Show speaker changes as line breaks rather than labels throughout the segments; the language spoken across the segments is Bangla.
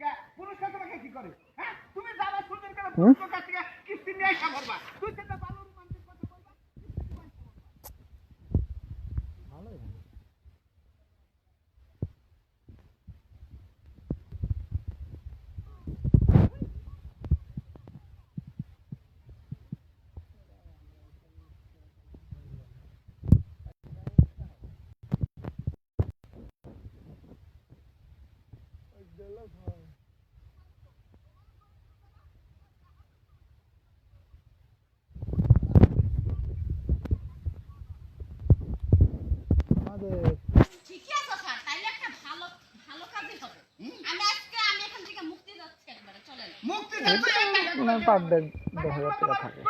কে, পুরুষরা তোমাকে কি করে? হ্যাঁ? তুমি যাবা সুন্দর করে কিস্তি নিয়ে আসা করবা তুই সেটা ভালো রোমান্টিক কথা বলবা
ঠিকই আছে স্যার তাইলে একটা ভালো ভালো কাজই হবে আমি আজকে আমি এখান থেকে মুক্তি যাচ্ছি একবারে চলেন
মুক্তি দেন তো এই টাকা
ওনার পার ডে দশ হাজার টাকা থাকে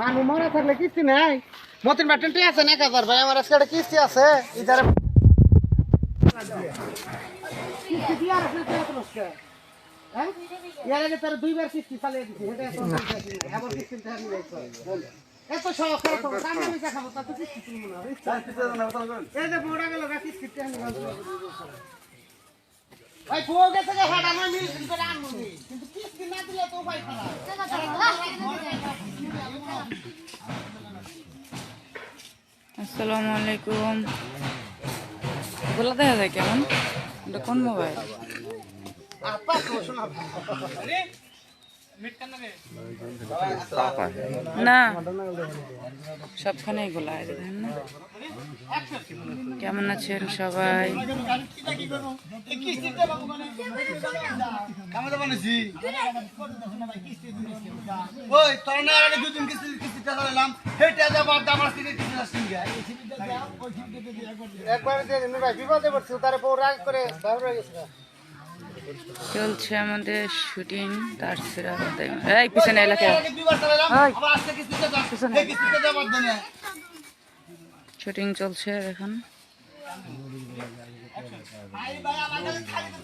মানু মরা থাকলে কিস্তি নাই? মতিন ব্যাটেনটি আছে না কাজার ভাই, আমার আজকে একটা কিস্তি আছে। ইধারে কিস্তি দিয়ে আর আপনি হ্যাঁ? এত শখ, এত ভাই বউ গেছে যে হাড়া নয় মিল করে আনব কিন্তু কিস্তি না দিলে তো ভাই
আসসালামু আলাইকুম। গোলা দেখা যায় কেমন? এটা কোন মোবাইল?
আপা শোনা।
না সবখানে গোলা দেখেন না? কেমন আছেন সবাই?
একবার বিপদে পড়ছি তারে পর রাগ করে বাইরে হয়ে গেছে।
চলছে আমাদের শুটিং তার সেরা এই পিছনে এলাকা। শুটিং চলছে এখন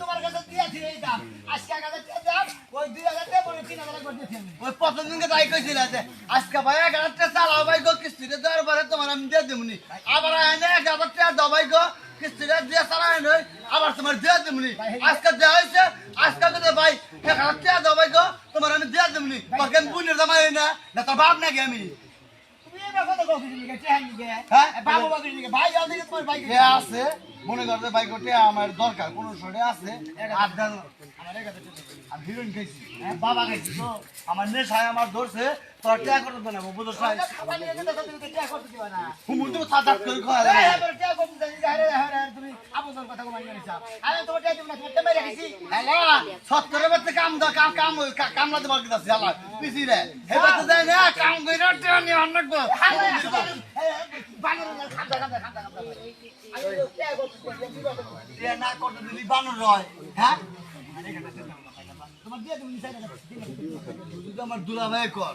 তোমার কাছে দিয়েছি এই দাম আজকে কাছে দাম ওই 2000 টাকা পরে 3000 করে দিয়েছি ওই প্রথম দিনকে তাই কইছিল যে আজকে ভাই 1000 টাকা চালাও ভাই গো কিস্তিতে দেওয়ার পরে তোমার আমি দিয়ে দেবনি আবার আইনে 1000 টাকা দাও ভাই গো কিস্তিতে দিয়ে চালাই নই। আবার তোমার দিয়ে দেবনি আজকে দেওয়া হয়েছে আজকে তো ভাই 1000 টাকা দাও ভাই গো? তোমার আমি দিয়ে দেবনি তোকে আমি বুনের জামাই না? না তোর বাপ নাকি আমি? হ্যাঁ? আছে। মনে করতে ওঠে আমার দরকার। কোন আছে? আর দেন হিরোইন খাইছি। হ্যাঁ, বাবা খাইছি। তো আমার নেশায় আমার ধরছে। বানর রয় হ্যাঁ তুই যদি আমার দুলা ভাই কর।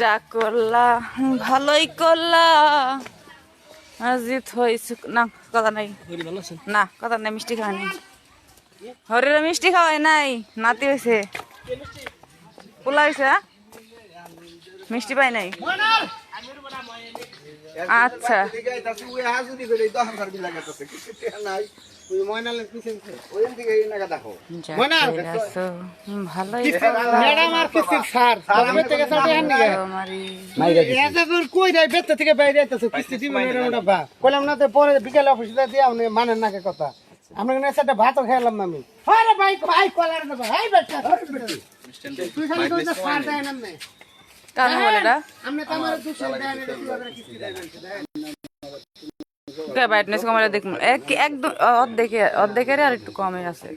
যা
করলা, ভালোই করলা। আজিত হয়েছে না, কথা নাই। না, কথা নাই, মিষ্টি খাওয়াই নাই। হরির মিষ্টি খাওয়াই নাই, নাতি হয়েছে। পোলা হয়েছে হ্যাঁ? মিষ্টি পাই নাই। আচ্ছা।
মানেন না কথা। আমরা একটা ভাতও খেলাম না আমি। আরে ভাই ভাই কলার দেবো। হাই বেটা তুই খালি কই না স্যার দেয় না মে
কার মোবাইল এটা
তো আমার দুশো দেয় না কিস্তি দেয় না?
কে ব্রাইটনেস কমালে দেখুন। এক একদম, অর্ধেকে অর্ধেকের আর একটু কমে আছে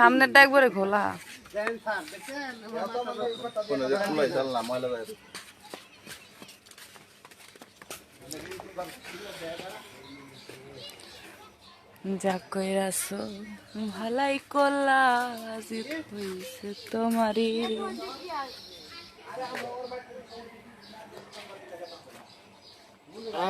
সামনেরটা একবারে খোলা
দেন স্যার দেখেন
যা কইরাছো, ভালাই তোমারই
আরে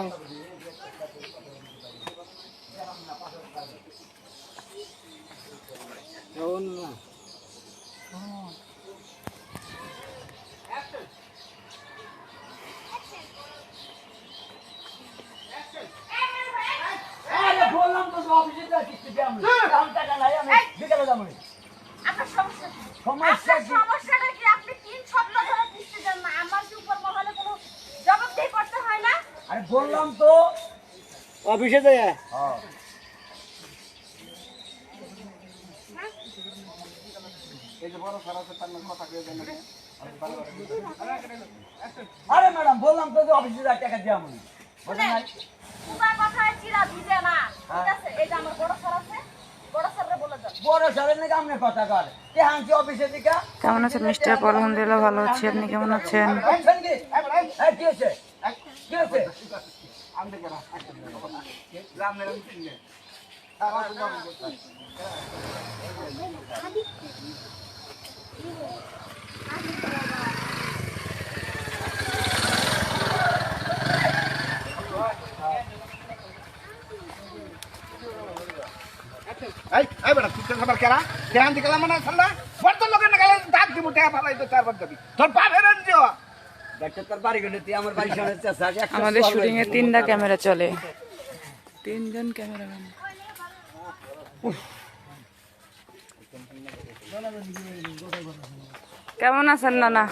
বললাম তো অফিসে যা কিস্তি দিয়ে আমি? টাকা নাই আমি বিকেলে যাব
আপনার সমস্যা কি?
সমস্যা
আপনার
কি
সমস্যাটা কি আপনি তিন সপ্তাহ ধরে কিস্তি দেন না আমার কি উপর মহলে কোনো জবাবদিহি করতে হয় না
আরে বললাম তো
অফিসে যায়
আরে ম্যাডাম বললাম তো যে অফিসে যা টাকা দিয়ে আমি
শুনেন তোমার কথায় চিরা ভিজে না ঠিক আছে? এই যে আমার বড় স্যার আছে বড় স্যাররে বলে দাও
বড় সারের নাকি আপনি কথা কর কে হাঁটছি অফিসে
কেমন আছেন মিস্টার আলহামদুলিল্লাহ ভালো আছি আপনি কেমন আছেন?
আছেন কি এই, কি হয়েছে কি হয়েছে
এই এই বেটা তুই খাবার কেরা? কেরান দিকে মানে ঠান্ডা বড় লোকের না গেলে দাঁত দিব টাকা ফালাই তো চারবার দিও
আমাদের শুটিং এ তিনটা ক্যামেরা চলে। তিনজন ক্যামেরাম্যান কেমন আছেন নানা?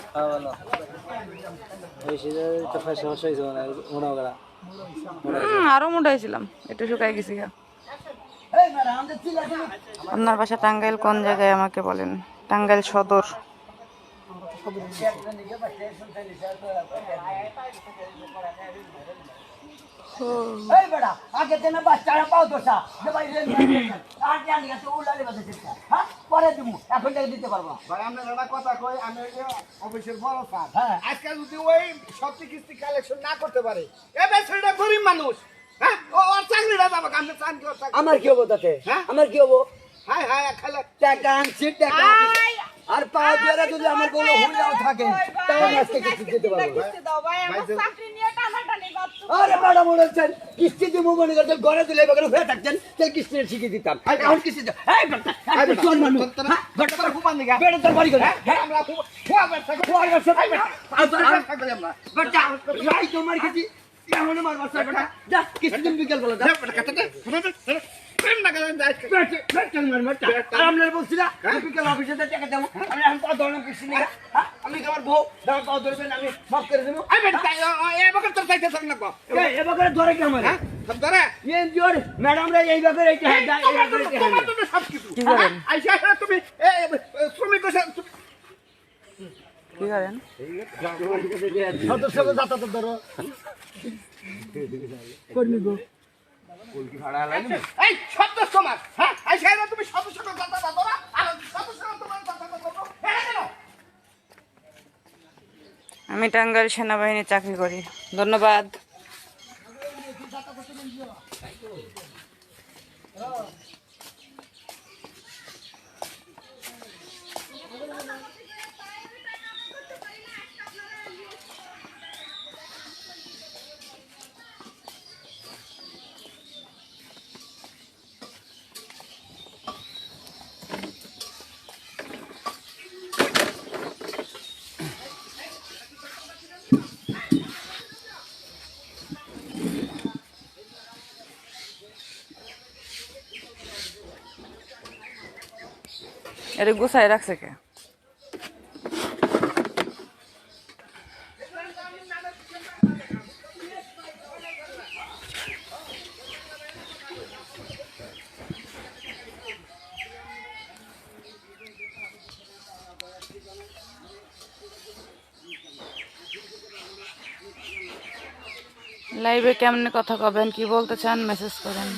আরও মোটা হয়েছিলাম একটু শুকাই গেছি আপনার বাসা টাঙ্গাইল কোন জায়গায় আমাকে বলেন? টাঙ্গাইল সদর।
পরে দিমু এখন থেকে দিতে পারব
ভাই আমরা একটা কথা কই আমি ওই যে অফিসের বড় স্যার
হ্যাঁ।
আজকে যদি ওই সত্যি কিস্তি কালেকশন না করতে পারে এ বেচারিটা গরিব মানুষ হ্যাঁ ও ওর চাকরিটা যাবে আমি চান কি
আমার কি হব তাতে
হ্যাঁ?
আমার কি হব
হাই হাই খালে
টাকা আনছি টাকা। আর পাওয়া দিয়ে যদি আমার কোনো হুইলাও থাকে তাহলে আজকে কিছু দিতে পারব।
কিস্তি দাও ভাই আমার চাকরি নিয়ে টানাটানি করছ।
আরে ম্যাডাম বলেছেন কিস্তি দিব মনে করতেন ঘরে দিলে এবার হয়ে থাকতেন সেই কিস্তি শিখিয়ে দিতাম। এখন কিস্তি মানু। হ্যাঁ তোর
ফুপান দিকে
বেটা তোর বাড়ি করে হ্যাঁ
আমরা ফুয়া বেটা ফুয়া বেটা
আর তোর
থাকবে আমরা।
বেটা রাই তোমার কিছু এমন মারবার চাই যা কিস্তি দিন বিকেল বেলা
প্রেম না করেন
বেটা মার বেটা আর আমরা বলছি না বিকেল অফিসে যা টাকা দেবো? আমি এখন পাওয়া ধরলাম কিস্তি নিয়ে হ্যাঁ? আমি আমার বউ? দাম পাওয়া ধরবেন আমি মাফ করে দেবো।
আই বেটা এ বকর তোর চাইতে থাক না
এই এবার ধরে কি আমার?
হ্যাঁ? ধরে?
জোর এই ব্যাপারে এইটা হ্যাঁ
তোমার
ব্যাপারে
তো
এইটা
তোমার
হ্যাঁ
তো সব কিছু আইসা আইসা তুমি শ্রমিক
কি করেন?
সদস্যকে যাতায়াত ধরো কর্মী গো।
এই সদস্য মাস হ্যাঁ? তুমি কথা না আর তোমার কথা এটা কেন
আমি টাঙ্গাইল সেনাবাহিনী চাকরি করি। ধন্যবাদ। এটা গুছাই রাখছে কে? লাইভে কেমনে কথা কবেন? কি বলতে চান? মেসেজ করেন।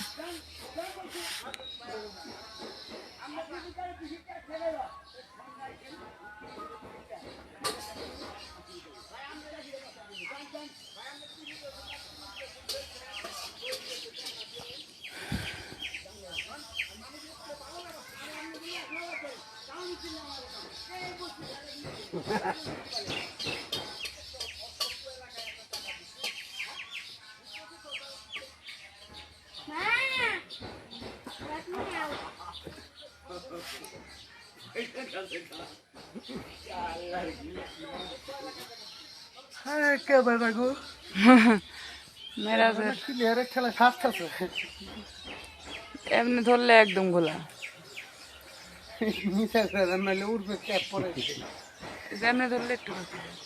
খেলা
এমনি ধরলে একদম গোলা
মিশা করে নাহলে উঠবে ক্যাপ পরে
এমনি ধরলে একটু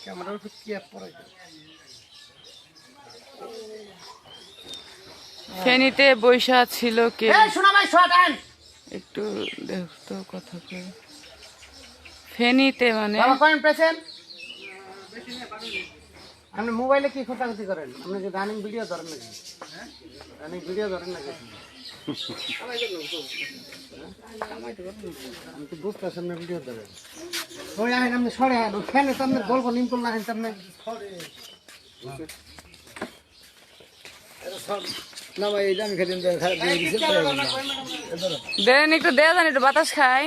ক্যামেরা উঠবে ক্যাপ পরে
ফেনীতে বৈশা ছিল কে একটু দেখতো কথা কই ফেনীতে মানে
আপনি মোবাইলে কি খোঁচাখুচি করেন? আপনি যে রানিং ভিডিও ধরেন নাকি? রানিং ভিডিও ধরেন নাকি?
দেন একটু দেয়া একটু বাতাস খাই।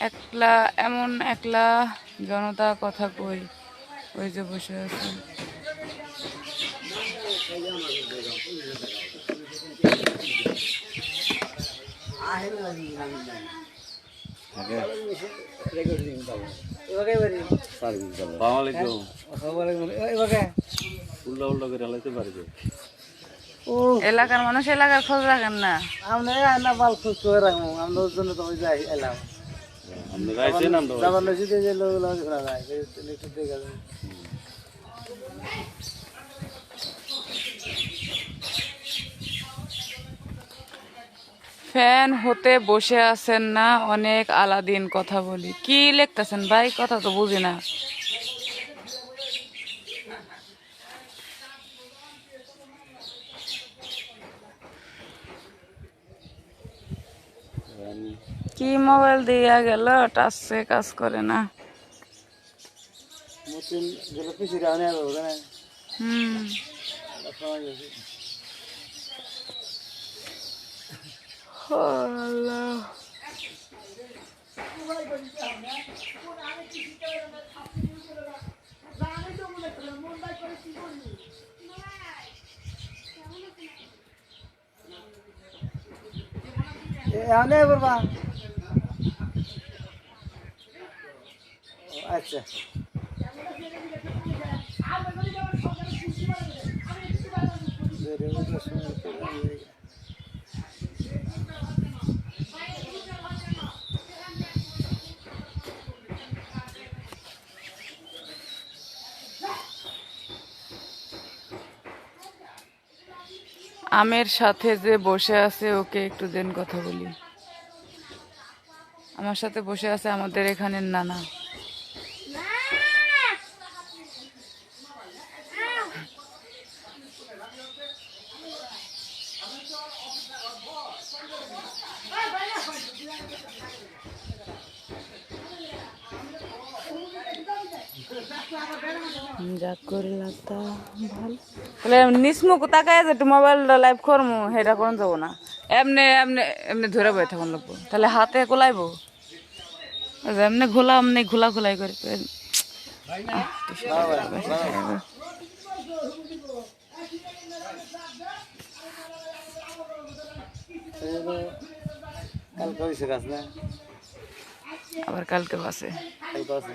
একলা এমন একলা জনতা কথা কই ওই যে বসে আছে এলাকার মানুষ এলাকার খোঁজ রাখেন না
আমরা বাল খোঁজ করে রাখব আমরা ওর জন্য তো ওই যাই এলাম
ফ্যান হতে বসে আছেন না অনেক আলাদিন কথা বলি। কি লিখতেছেন ভাই? কথা তো বুঝি না। কি মোবাইল দিয়া গেল? টাচে কাজ করে না। হুম।
এনে করবা আচ্ছা।
আমের সাথে যে বসে আছে, ওকে একটু দেন কথা বলি। আমার সাথে বসে আছে আমাদের এখানের নানা যা করলা তা ভালো তাহলে নিসমুখ তাকায় যে একটু মোবাইলটা লাইভ করমু সেটা করুন যাব না। এমনি এমনি এমনি ধরে বই থাকুন লাগবো। তাহলে হাতে গোলাইবো? এমনি ঘোলা এমনি ঘোলা ঘোলাই করে। আবার কালকে বাসে
কালকে আছে।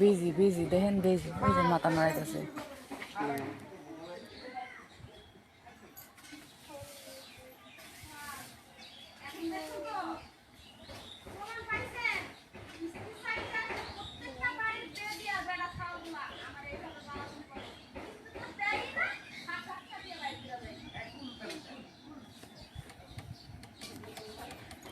বিজি বিজি দেখেন বিজি যে মাথা নাড়াইতেছে।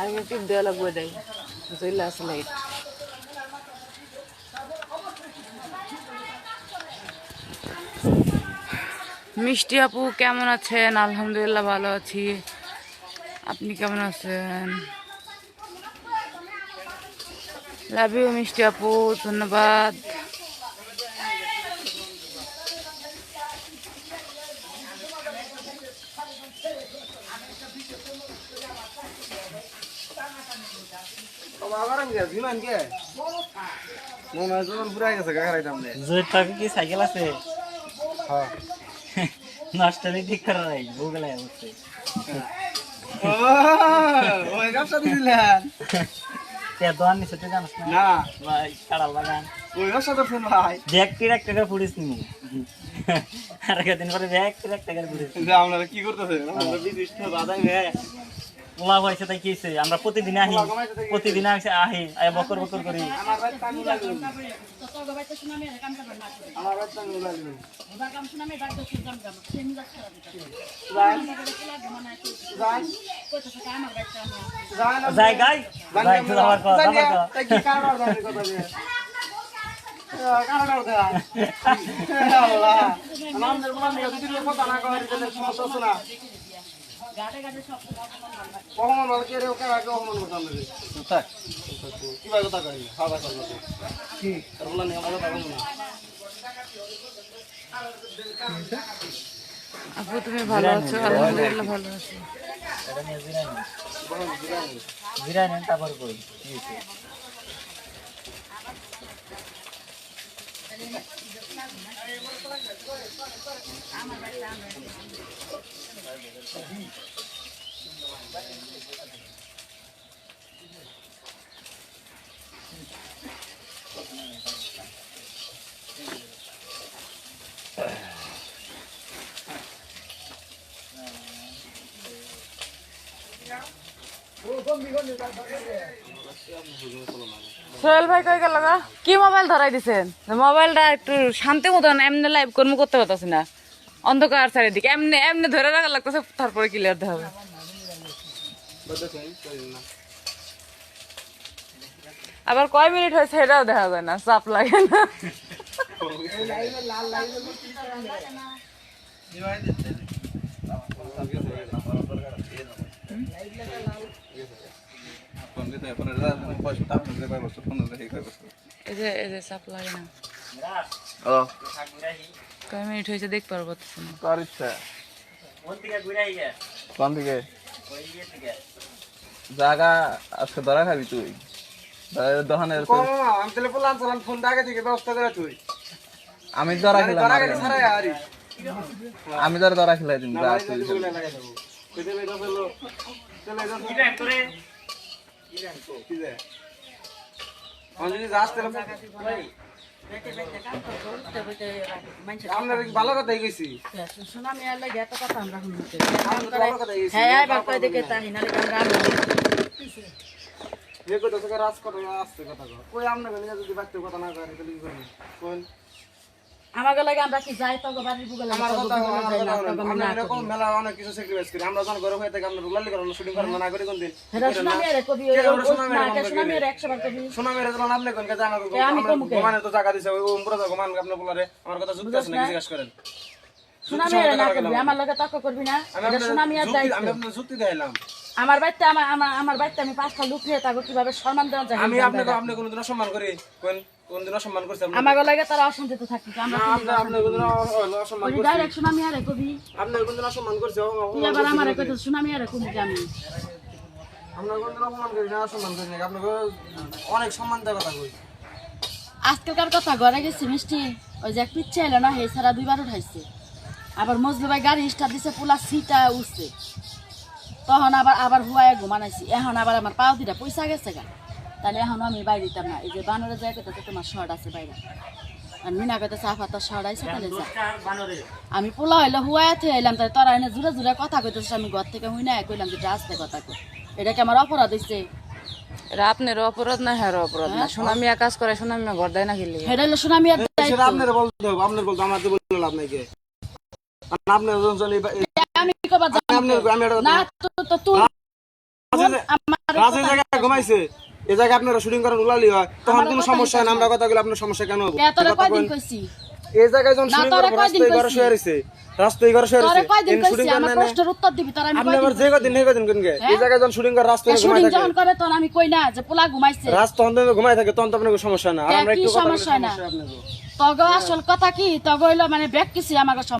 আগে টিপ দেওয়া লাগবে এটাই চলে আসে লাইট। মিষ্টি আপু, কেমন আছেন? আলহামদুলিল্লাহ ভালো আছি। আপনি কেমন আছেন? লাভ ইউ মিষ্টি আপু, ধন্যবাদ।
কি সাইকেল আছে? নষ্ট ঠিক করা নাই গুগলে বসে তে দোয়ান নিচে তুই জানিস না? ভাই কাড়াল বাগান।
ওই ফোন ভাই।
ব্যাগ টির এক টাকা ফুড়িস নি? আর কদিন পরে ব্যাগ টির এক টাকা
কি আমরা বাদাই ভাই
লাভ হয়েছে তাই কি হয়েছে? আমরা প্রতিদিন আহি প্রতিদিন আসে আহি আয় বকর বকর করি। যাই গাই
আমাদের যদি লোক কথা না কয় সমস্যা আছে না। কখন বলে কে? রে ওকে আগে বলে
কোথায়?
কীভাবে কথা কয় খাওয়া দাওয়া করবে কি? তার বলা না।
আপু তুমি ভালো আছো? আলহামদুলিল্লাহ ভালো আছি।
এটা নিয়ে তারপর কই কি Gue kok mikir nih tak pakai ya. Makasih ya, mau dulu kalau mana.
Sohel ভাই কই গেল গা? কি মোবাইল ধরাই দিছেন? মোবাইলটা একটু শান্তি মতন এমনি লাইভ কর্ম করতে পারতেছি না। অন্ধকার চারিদিকে এমনি এমনি ধরে রাখা লাগতেছে তারপরে ক্লিয়ার দেওয়া হবে। আবার কয় মিনিট হয়েছে সেটাও দেখা যায় না চাপ লাগে না। এই যে এই যে চাপ লাগে না।
ঘুরাই
কয় মিনিট হয়েছে দেখতে পারব না
কার ইচ্ছা?
কোন দিকে ইয়ে
জায়গা আজকে ধরা খাবি তুই। দোকানে
আমি তাহলে বললাম ফোন আগে থেকে ব্যবস্থা করে তুই।
আমি ধরা খেলাম আমি ধরে ধরা খেলাই দিন যা তুই
ভালো কথাই কইছি ভালো কথাই কইছি এ কইতো তোকে রাজ করে আসছে কথা কই আমনে যদি বাচ্চা কথা না করে কোন
আমাকে লাগে আমরা কি যাই তো বাড়ির বুকে
আমার কথা আমার আমরা এরকম মেলা অনেক কিছু স্যাক্রিফাইস করি। আমরা যখন গরম হয়ে থাকে আমরা রুলালি করেন শুটিং করেন না করি কোন দিন শোনা মেরে যখন আপনি কোন কাছে আমাকে আমরা ঘুমানে তো জায়গা দিছে ওই উমরা তো ঘুমান আপনি বলারে আমার কথা যুক্তি আছে নাকি জিজ্ঞাসা করেন।
আমার লগে তর্ক করবি না।
আমি
এটা
আমি যুক্তি দিলাম
আমার বাড়িতে আমার আমার আমার বাড়িতে আমি পাঁচটা লুক নিয়ে তাকে কীভাবে সম্মান দেওয়া যায়
আমি আপনাকে আপনি কোনদিন অসম্মান করি কোন কোনদিন অসম্মান করছি
আমার লাগে তারা অশান্তিত থাকি আমরা
আপনি আপনি অসম্মান করছি?
ডাইরেক্ট সুনামি আর কবি।
আপনি কোনদিন অসম্মান করছি?
তুই আবার আমার কত সুনামি আর কবি আমি
আপনার কোনদিন অপমান করি না অসম্মান করি না আপনাকে অনেক সম্মান দেওয়ার কথা কই।
আজকালকার কথা ঘরে গেছি মিষ্টি। ওই যে এক পিচ্ছে এলো না হে সারা দুইবার উঠাইছে। আবার মজলু ভাই গাড়ি স্টার্ট দিছে পোলা সিটা উঠছে তখন আবার আবার হুয়ায় ঘুমানাইছি। এখন আবার আমার পাও দিটা পয়সা গেছে গা। তাহলে এখন আমি বাইরে দিতাম না। এই যে বানরের জায়গাটাতে তোমার শর্ট আছে বাইরে। আর মিনা কথা চা পাতা শর্ট আছে তাহলে যা আমি পোলা হইলে হুয়াতে এলাম তাই তোরা এনে জুড়ে জুড়ে কথা কইতেছিস আমি ঘর থেকে হুই না কইলাম যে আসতে কথা কই এটা কি আমার অপরাধ হইছে?
এটা আপনার অপরাধ না হ্যাঁ অপরাধ না? সোনামিয়া কাজ করে সোনামিয়া ঘর দেয় না খেলে
হেটা হলো সুনামি
সেটা আপনার বলতে হবে আপনার বলতে আমার বলতে লাভ নাই কে। আপনি যখন
আমি কবার যাব
আপনি
না তো তো তুই আমার
রাজের জায়গায় ঘুমাইছে। এই জায়গায় আপনারা শুটিং করেন উলালি হয় তখন কোনো সমস্যা হয় না আমরা কথা বলে আপনার সমস্যা কেন হবে?
কইছি?
এই জায়গায় যখন
না,
শুটিং
তোরে
রাস্তায় ঘরে শুয়ে রয়েছে রাস্তায় ঘরে শুয়ে
তোরে
রয়েছে শুটিং
আমার
করেন
প্রশ্নের উত্তর দিবি তোর আমি
আপনি আবার যে কদিন হে কদিন কেন এই জায়গায় যখন শুটিং করে রাস্তায় ঘুমাই
শুটিং
থাকে
যখন করে তখন আমি কই না যে পোলা ঘুমাইছে?
রাস্তা থাকে তখন তো আপনার কোনো সমস্যা না। আর আমরা একটু
সমস্যা না?
সমস্যা আপনাদের
তগ আসল কথা কি? তগ হইল মানে কিছু আমাকে